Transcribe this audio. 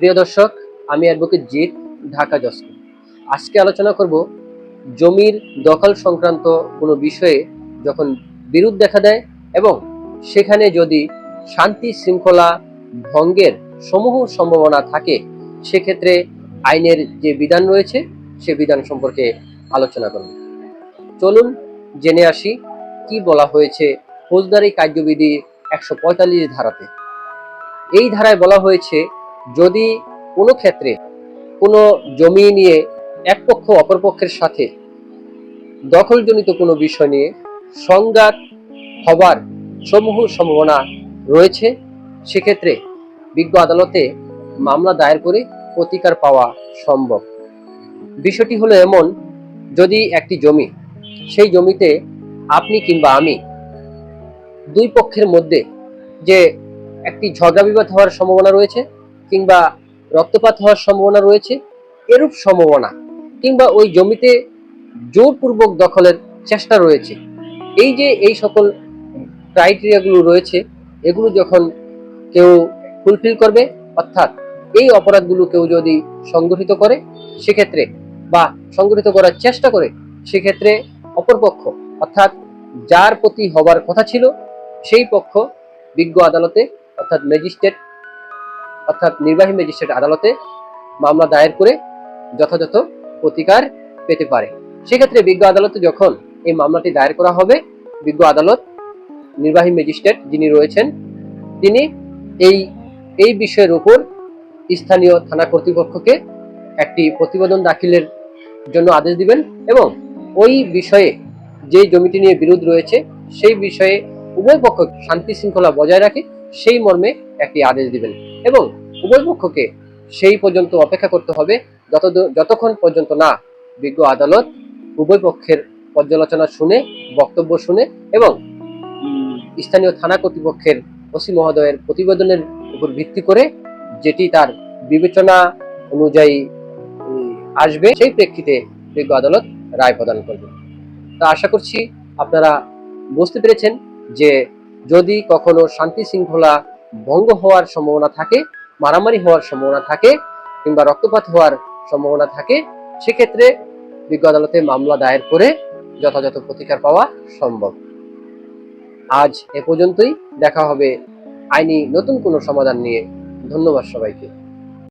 প্রিয় দর্শক, আমি অ্যাডভোকেট জিৎ, ঢাকা জস্কো আজকে আলোচনা করব জমির দখল সংক্রান্ত কোনো বিষয়ে যখন বিরোধ দেখা দেয় এবং সেখানে যদি শান্তি শৃঙ্খলা ভঙ্গের সমূহ সম্ভাবনা থাকে, সেক্ষেত্রে আইনের যে বিধান রয়েছে, সে বিধান সম্পর্কে আলোচনা করব। চলুন জেনে আসি কি বলা হয়েছে ফৌজদারি কার্যবিধি একশো পঁয়তাল্লিশ ধারাতে। এই ধারায় বলা হয়েছে যদি কোনো ক্ষেত্রে কোনো জমি নিয়ে এক পক্ষ অপর পক্ষের সাথে দখলজনিত কোনো বিষয় নিয়ে সংঘাত হবার সমূহ সম্ভাবনা রয়েছে, সেক্ষেত্রে বিজ্ঞ আদালতে মামলা দায়ের করে প্রতিকার পাওয়া সম্ভব। বিষয়টি হলো এমন, যদি একটি জমি, সেই জমিতে আপনি কিংবা আমি দুই পক্ষের মধ্যে যে একটি ঝগড়া বিবাদ হওয়ার সম্ভাবনা রয়েছে কিংবা রক্তপাত হওয়ার সম্ভাবনা রয়েছে, এরূপ সম্ভাবনা কিংবা ওই জমিতে জোরপূর্বক দখলের চেষ্টা রয়েছে। এই যে এই সকল ক্রাইটেরিয়াগুলো রয়েছে, এগুলো যখন কেউ ফুলফিল করবে, অর্থাৎ এই অপরাধগুলো কেউ যদি সংগঠিত করে, সেক্ষেত্রে বা সংগঠিত করার চেষ্টা করে, সেক্ষেত্রে অপরপক্ষ অর্থাৎ যার প্রতি হবার কথা ছিল, সেই পক্ষ বিজ্ঞ আদালতে, অর্থাৎ ম্যাজিস্ট্রেট অর্থাৎ নির্বাহী ম্যাজিস্ট্রেট আদালতে মামলা দায়ের করে যথাযথ প্রতিকার পেতে পারে। সেক্ষেত্রে বিজ্ঞ আদালতে যখন এই মামলাটি দায়ের করা হবে, বিজ্ঞ আদালত নির্বাহী ম্যাজিস্ট্রেট যিনি রয়েছেন, তিনি এই এই বিষয়ের উপর স্থানীয় থানা কর্তৃপক্ষকে একটি প্রতিবেদন দাখিলের জন্য আদেশ দিবেন এবং ওই বিষয়ে যে জমিটি নিয়ে বিরোধ রয়েছে, সেই বিষয়ে উভয় পক্ষ শান্তি শৃঙ্খলা বজায় রাখে। সেই মর্মে একটি আদেশ দিবেন। এবং উভয় পক্ষকে সেই পর্যন্ত অপেক্ষা করতে হবে যত যতক্ষণ পর্যন্ত না বিজ্ঞ আদালত উভয় পক্ষের পর্যালোচনা শুনে, বক্তব্য শুনে এবং স্থানীয় থানা কর্তৃপক্ষের ওসি মহোদয়ের প্রতিবেদনের উপর ভিত্তি করে যেটি তার বিবেচনা অনুযায়ী আসবে, সেই প্রেক্ষিতে বিজ্ঞ আদালত রায় প্রদান করবে। তা আশা করছি আপনারা বুঝতে পেরেছেন যে যদি কখনো শান্তি শৃঙ্খলা ভঙ্গ হওয়ার সম্ভাবনা থাকে, মারামারি হওয়ার সম্ভাবনা থাকে, কিংবা রক্তপাত হওয়ার সম্ভাবনা থাকে, সেক্ষেত্রে বিজ্ঞ আদালতে মামলা দায়ের করে যথাযথ প্রতিকার পাওয়া সম্ভব। আজ এ পর্যন্তই। দেখা হবে আইনি নতুন কোনো সমাধান নিয়ে। ধন্যবাদ সবাইকে।